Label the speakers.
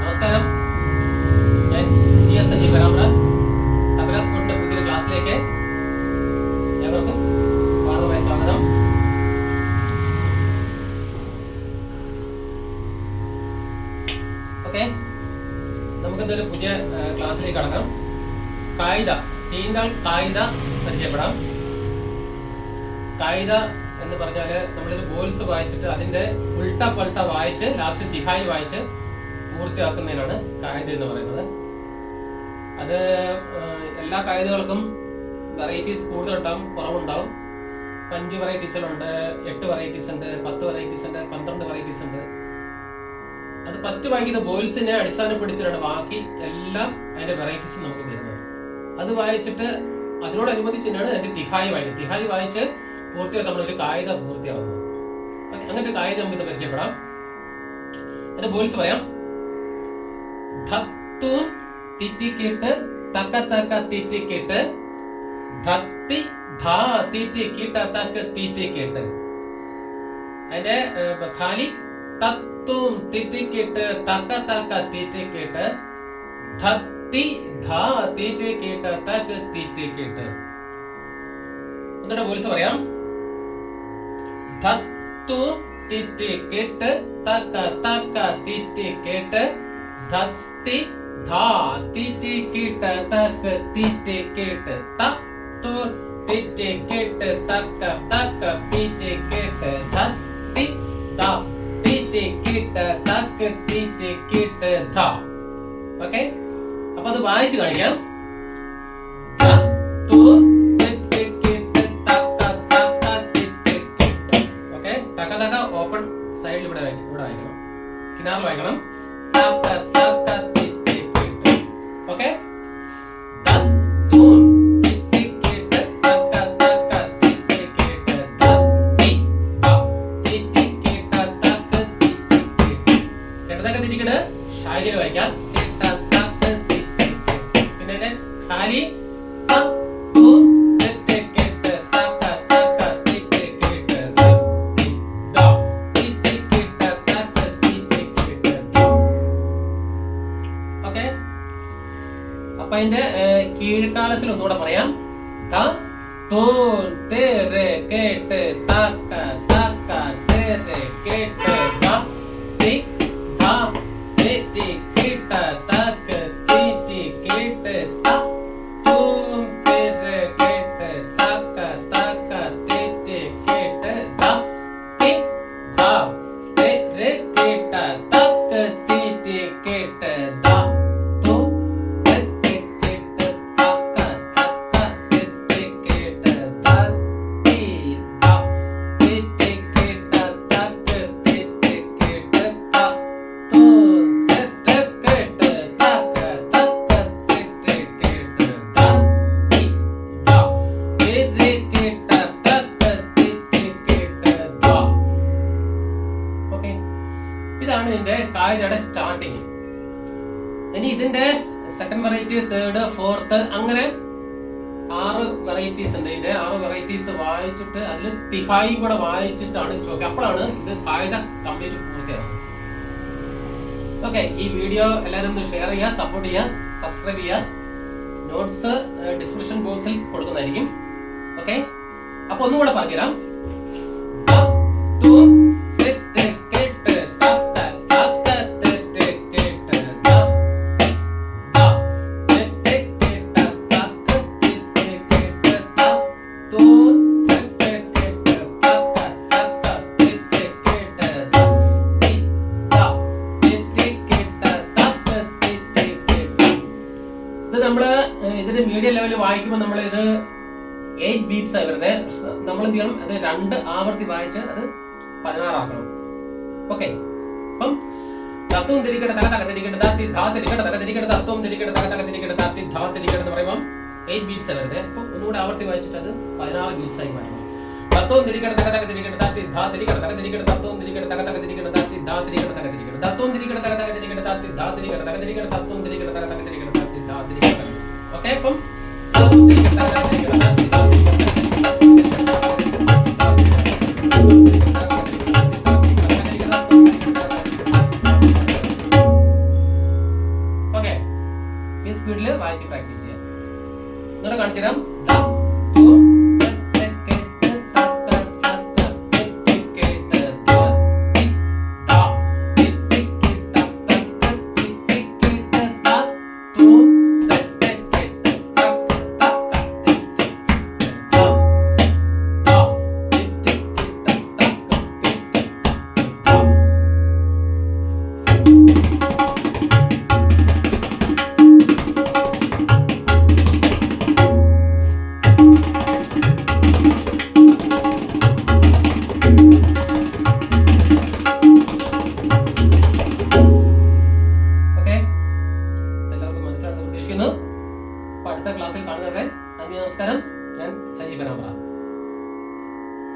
Speaker 1: നമസ്കാരം. ഞാൻ T S Sanjeev പരാമ്പ്ര tabla സ്കൂളിന്റെ പുതിയൊരു ക്ലാസ്സിലേക്ക് ഏവർക്കും സ്വാഗതമായ സ്വാഗതം. ഓക്കെ. നമുക്ക് എന്തായാലും പുതിയ ക്ലാസ്സിലേക്ക് കടക്കാം. കായിക തീന്താൾ കായിക പരിചയപ്പെടാം. കായിക എന്ന് പറഞ്ഞാൽ നമ്മളൊരു ബോൽസ് വായിച്ചിട്ട് അതിന്റെ ഉൾട്ട പൾട്ട വായിച്ച് ലാസ്റ്റ് തിഹായി വായിച്ച് പൂർത്തിയാക്കുന്നതിനാണ് കായത് എന്ന് പറയുന്നത്. അത് എല്ലാ കായതുകൾക്കും വെറൈറ്റീസ് കൂടുതലുണ്ടാവും കുറവുണ്ടാവും. അഞ്ച് വെറൈറ്റീസിലുണ്ട് എട്ട് വെറൈറ്റീസ് ഉണ്ട് പത്ത് വെറൈറ്റീസ് ഉണ്ട് പന്ത്രണ്ട് വെറൈറ്റീസ് ഉണ്ട്. അത് ഫസ്റ്റ് വായിക്കുന്ന ബോയിൽസിനെ അടിസ്ഥാനപ്പെടുത്തിയാണ് ബാക്കി എല്ലാം അതിന്റെ വെറൈറ്റീസ് നമുക്ക് വരുന്നത് അത് വായിച്ചിട്ട് അതിനോടനുബന്ധിച്ച് തന്നെയാണ് അതിന്റെ തിഹായി വായിക്കുന്നത്. തിഹായി വായിച്ച് പൂർത്തിയാക്കാൻ നമ്മളൊരു കായിക പൂർത്തിയാവുന്നത് അങ്ങനത്തെ കായിക നമുക്ക് പരിചയപ്പെടാം. അതിന്റെ ബോയ്ൽസ് പറയാം. ധത്തൂൻ തിറ്റിക്കിട്ട് തക്ക തക്ക തിറ്റിക്കിട്ട് ധത്തി ധാ തിറ്റിക്കിട്ട തക്ക തിറ്റിക്കിട്ട് അതിന്റെ ഖാലി തത്തും തിറ്റിക്കിട്ട് തക്ക തക്ക തിറ്റിക്കിട്ട് ധത്തി ധാ തിറ്റിക്കിട്ട് തക്ക തിറ്റിക്കിട്ട് എന്നിട്ട് പോലീസ് പറയാം. ധത്തു തിറ്റിക്കിട്ട് തക്ക തക്ക തിറ്റിക്കിട്ട് ധത്തി ധാ തിറ്റിക്കിട്ട് തക്ക തിറ്റിക്കിട്ട് തത്തു തിറ്റിക്കിട്ട് തക്ക തക്ക തിറ്റിക്കിട്ട് ധത്തി ധാ തിറ്റിക്കിട്ട് തക്ക തിറ്റിക്കിട്ട് ധാ. ഓക്കെ? അപ്പൊ അത് വായിച്ചു കാണിക്കാം. തക്ക തിറ്റിക്കിട്ട് കേട്ടതൊക്കെ തിരിക്കട് ഷായിൽ വായിക്കാം അപ്പൊ അതിന്റെ ഏർ, കീഴ്ക്കാലത്തിൽ ഒന്നുകൂടെ പറയാം. ധ തൂൻ തേരെ കേട്ട് തക്ക തക്ക തേരെ കേട്ട് ധ തി ധ തെറ്റി ഇതിന്റെ കായികയുടെ സ്റ്റാർട്ടിങ് ഇനി ഇതിന്റെ സെക്കൻഡ് വെറൈറ്റി തേർഡ് ഫോർത്ത് അങ്ങനെ ആറ് വെറൈറ്റീസ് ഉണ്ട്. ഇതിന്റെ ആറ് വെറൈറ്റീസ് വായിച്ചിട്ട് അതിൽ തിഹായി കൂടെ വായിച്ചിട്ടാണ് സ്റ്റോക്ക് അപ്പോഴാണ് ഇത് കായിക കംപ്ലീറ്റ് പൂർത്തിയാകുന്നത് ഓക്കെ ഈ വീഡിയോ എല്ലാവരും ഒന്ന് ഷെയർ ചെയ്യുക സപ്പോർട്ട് ചെയ്യുക സബ്സ്ക്രൈബ് ചെയ്യുക. നോട്ട്സ് ഡിസ്ക്രിപ്ഷൻ ബോക്സിൽ കൊടുക്കുന്നതായിരിക്കും. ഓക്കെ അപ്പൊ ഒന്നുകൂടെ പറഞ്ഞുതരാം. ഇതിന്റെ മീഡിയം ലെവലിൽ വായിക്കുമ്പോൾ നമ്മൾ ഇത് എയ്റ്റ് ബീറ്റ്സ് ആയി വരുന്നത് നമ്മൾ എന്ത് ചെയ്യണം അത് രണ്ട് ആവർത്തി വായിച്ച് അത് പതിനാറാക്കണം ഓക്കെ അപ്പം തത്വം തിരിക്കട്ടെ തക തക തിരിക്കട്ടെ താത്തി ധാ തിരിക്കട്ടെ തക തിരിക്കട്ടെ തത്വം തിരിക്കട്ടെ തക തക തിരിക്കട്ടെ താത്തി ധാ തിരിക്കട്ടെ എന്ന് പറയുമ്പോൾ എയ്റ്റ് ബീറ്റ്സ് ആയി വരുന്നത് അപ്പം ഒന്നുകൂടെ ആവർത്തി വായിച്ചിട്ട് അത് പതിനാറ് ബീറ്റ്സ് ആയി മാറ്റണം തത്വം തിരിക്കട്ടെ തക തക തിരിക്കട്ടെ താത്തി ധാ തിരിക്കട്ടെ തക തിരിക്കട്ടെ തത്വം തിരിക്കട്ടെ തക തക തിരിക്കട്ടെ താത്തി ധാ തിരിക്കട്ടെ തക തിരിക്കട്ടെ തത്വം തിരിക്കട്ടെ തക തക തിരിക്കട്ടെ താത്തി ധാ തിരിക്കട്ടെ തക തിരിക്കട്ടെ തത്വം തിരിക്കട്ടെ തക ഓക്കെ അപ്പം ഓക്കെ ഈ സ്പീഡിൽ വായിച്ച് പ്രാക്ടീസ് ചെയ്യാം. എന്നിട്ട് കാണിച്ചു